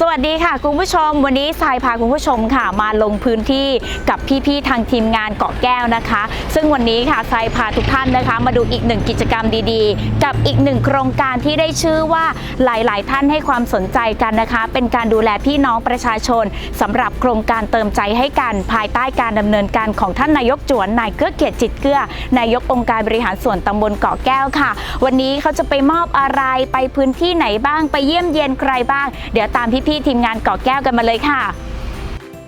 สวัสดีค่ะคุณผู้ชม วันนี้ทรายพาคุณผู้ชมค่ะมาลงพื้นที่กับพี่ๆทางทีมงานเกาะแก้วนะคะ ซึ่งวันนี้ค่ะทรายพาทุกท่านนะคะ มาดูอีกหนึ่งกิจกรรมดีๆ กับอีกหนึ่งโครงการที่ได้ชื่อว่าหลายๆ ท่านให้ความสนใจกันนะคะ เป็นการดูแลพี่น้องประชาชนสำหรับโครงการเติมใจให้กันภายใต้การดำเนินการของท่านนายกจวนนายเกื้อเกียรติจิตเกื้อนายกองค์การบริหารส่วนตำบลเกาะแก้วค่ะ วันนี้เขาจะไปมอบอะไรไปพื้นที่ไหนบ้างไปเยี่ยมเยียนใครบ้าง เดี๋ยวตามพี่พี่ทีมงานเกาะแก้วกันมาเลยค่ะ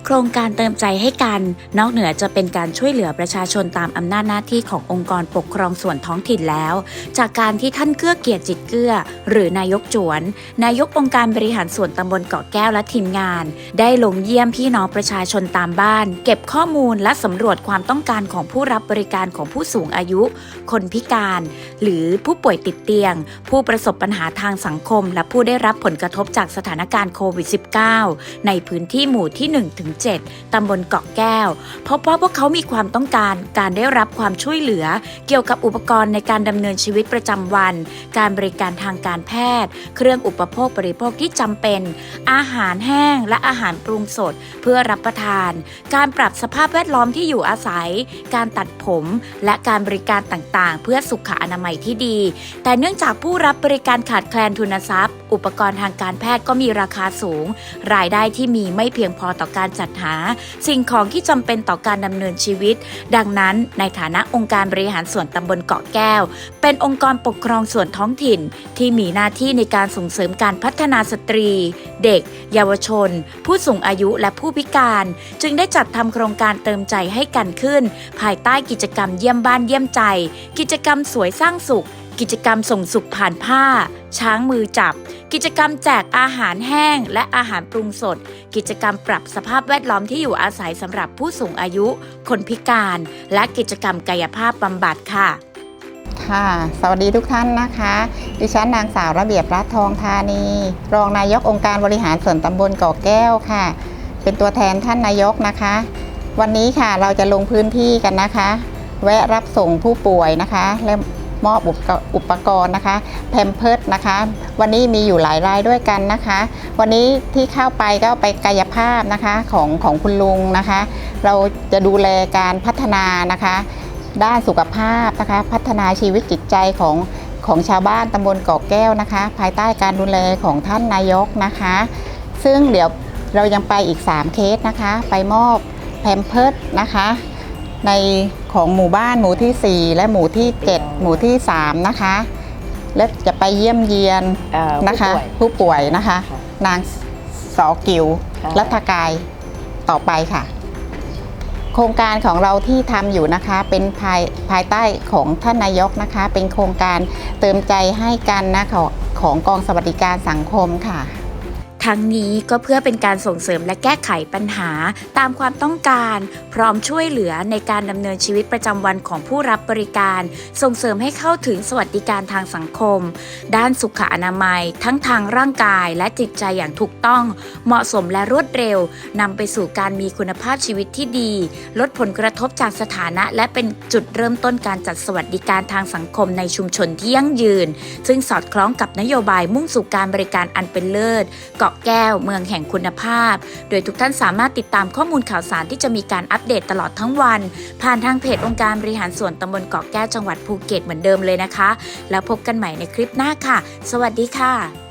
โครงการเติมใจให้กัน นอกเหนือจะเป็นการช่วยเหลือประชาชนตามอำนาจหน้าที่ขององค์กรปกครองส่วนท้องถิ่นแล้ว จากการที่ท่านเกื้อเกียรติจิตเกื้อ หรือนายกจวน นายกองค์การบริหารส่วนตำบลเกาะแก้วและทีมงาน ได้ลงเยี่ยมพี่น้องประชาชนตามบ้าน เก็บข้อมูลและสำรวจความต้องการของผู้รับบริการของผู้สูงอายุ คนพิการ หรือผู้ป่วยติดเตียง ผู้ประสบปัญหาทางสังคม และผู้ได้รับผลกระทบจากสถานการณ์โควิด -19 ในพื้นที่หมู่ที่1ถึง7 ตำบลเกาะแก้ว พบว่าพวกเขามีความต้องการการได้รับความช่วยเหลือ เกี่ยวกับอุปกรณ์ในการดำเนินชีวิตประจำวัน การบริการทางการแพทย์ เครื่องอุปโภคบริโภคที่จำเป็น อาหารแห้งและอาหารปรุงสด เพื่อรับประทาน การปรับสภาพแวดล้อมที่อยู่อาศัย การตัดผม และการบริการต่างๆ เพื่อสุขอนามัยที่ดี แต่เนื่องจากผู้รับบริการขาดแคลนทุนทรัพย์ อุปกรณ์ทางการแพทย์ก็มีราคาสูง รายได้ที่มีไม่เพียงพอต่อการจัดหา สิ่งของที่จำเป็นต่อการดำเนินชีวิต ดังนั้นในฐานะองค์การบริหารส่วนตำบลเกาะแก้ว เป็นองค์กรปกครองส่วนท้องถิ่น ที่มีหน้าที่ในการส่งเสริมการพัฒนาสตรี เด็ก เยาวชน ผู้สูงอายุและผู้พิการ จึงได้จัดทำโครงการเติมใจให้กันขึ้น ภายใต้กิจกรรมเยี่ยมบ้านเยี่ยมใจ กิจกรรมสวยสร้างสุข กิจกรรมส่งสุขผ่านผ้า ช้างมือจับ กิจกรรมแจกอาหารแห้งและอาหารปรุงสด กิจกรรมปรับสภาพแวดล้อมที่อยู่อาศัยสำหรับผู้สูงอายุ คนพิการ และกิจกรรมกายภาพบำบัดค่ะค่ะ สวัสดีทุกท่านนะคะ ดิฉันนางสาวระเบียบรัตทองธานี รองนายกองค์การบริหารส่วนตำบลเกาะแก้วค่ะ เป็นตัวแทนท่านนายกนะคะ วันนี้ค่ะเราจะลงพื้นที่กันนะคะ แวะรับส่งผู้ป่วยนะคะและ มอบอุปกรณ์อุปกรณ์นะคะแพมเพิร์ดนะคะ วันนี้มีอยู่หลายรายด้วยกันนะคะ วันนี้ที่เข้าไปก็ไปกายภาพนะคะของของคุณลุงนะคะ เราจะดูแลการพัฒนานะคะ ด้านสุขภาพนะคะ พัฒนาชีวิตจิตใจของของชาวบ้านตำบลเกาะแก้วนะคะ ภายใต้การดูแลของท่านนายกนะคะ ซึ่งเดี๋ยวเรายังไปอีก 3 เคสนะคะ ไปมอบแพมเพิร์ดนะคะใน ของหมู่บ้านหมู่ที่ 4 และหมู่ที่ 7 หมู่ที่ 3 นะคะ และจะไปเยี่ยมเยียนเอ่อนะคะผู้ป่วย ผู้ป่วยนะคะ ค่ะนางสอกิวค่ะ รัฐกายต่อไปค่ะ โครงการของเราที่ทำอยู่นะคะ เป็นภายภายใต้ของท่านนายกนะคะ เป็นโครงการเติมใจให้กันนะของของกองสวัสดิการสังคมค่ะ ทั้งนี้ก็เพื่อเป็นการส่งเสริมและแก้ไขปัญหาตามความต้องการ พร้อมช่วยเหลือในการดำเนินชีวิตประจำวันของผู้รับบริการ ส่งเสริมให้เข้าถึงสวัสดิการทางสังคม ด้านสุขอนามัย ทั้งทางร่างกายและจิตใจอย่างถูกต้อง เหมาะสมและรวดเร็วนำไปสู่การมีคุณภาพชีวิตที่ดี ลดผลกระทบจากสถานะ และเป็นจุดเริ่มต้นการจัดสวัสดิการทางสังคมในชุมชนที่ยั่งยืน ซึ่งสอดคล้องกับนโยบายมุ่งสู่การบริการอันเป็นเลิศเกาะแก้ว เมืองแห่งคุณภาพ โดยทุกท่านสามารถติดตามข้อมูลข่าวสารที่จะมีการอัปเดตตลอดทั้งวัน ผ่านทางเพจองค์การบริหารส่วนตำบลเกาะแก้วจังหวัดภูเก็ตเหมือนเดิมเลยนะคะ แล้วพบกันใหม่ในคลิปหน้าค่ะ สวัสดีค่ะ